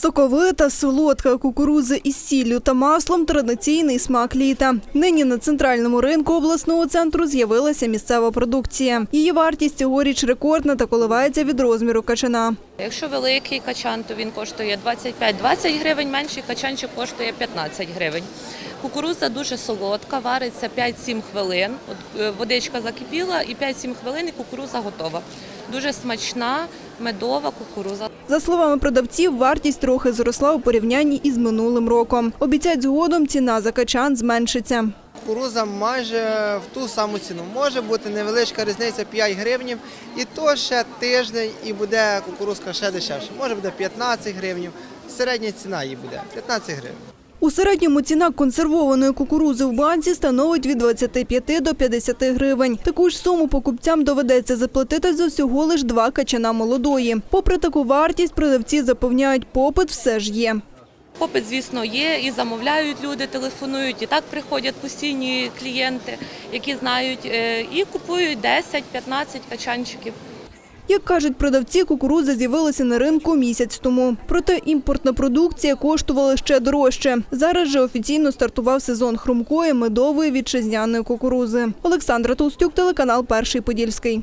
Соковита, солодка кукурудза із сіллю та маслом – традиційний смак літа. Нині на центральному ринку обласного центру з'явилася місцева продукція. Її вартість цьогоріч рекордна та коливається від розміру качана. Якщо великий качан, то він коштує 25-20 гривень, менший качанчик коштує 15 гривень. Кукурудза дуже солодка, вариться 5-7 хвилин. От е, водичка закипіла і 5-7 хвилин і кукурудза готова. Дуже смачна, медова кукурудза. За словами продавців, вартість трохи зросла у порівнянні із минулим роком. Обіцяють згодом ціна за качан зменшиться. Кукуруза майже в ту саму ціну. Може бути невеличка різниця 5 гривнів, і то ще тиждень, і буде кукурузка ще дешевше. Може буде 15 гривнів. Середня ціна її буде 15 гривень. У середньому ціна консервованої кукурудзи в банці становить від 25 до 50 гривень. Таку ж суму покупцям доведеться заплатити за всього лиш два качана молодої. Попри таку вартість, продавці запевняють, попит все ж є. Попит, звісно, є, і замовляють люди, телефонують, і так приходять постійні клієнти, які знають, е, і купують 10-15 качанчиків. Як кажуть продавці, кукурудза з'явилася на ринку місяць тому. Проте імпортна продукція коштувала ще дорожче. Зараз же офіційно стартував сезон хрумкої медової вітчизняної кукурудзи. Олександра Толстюк, телеканал Перший Подільський.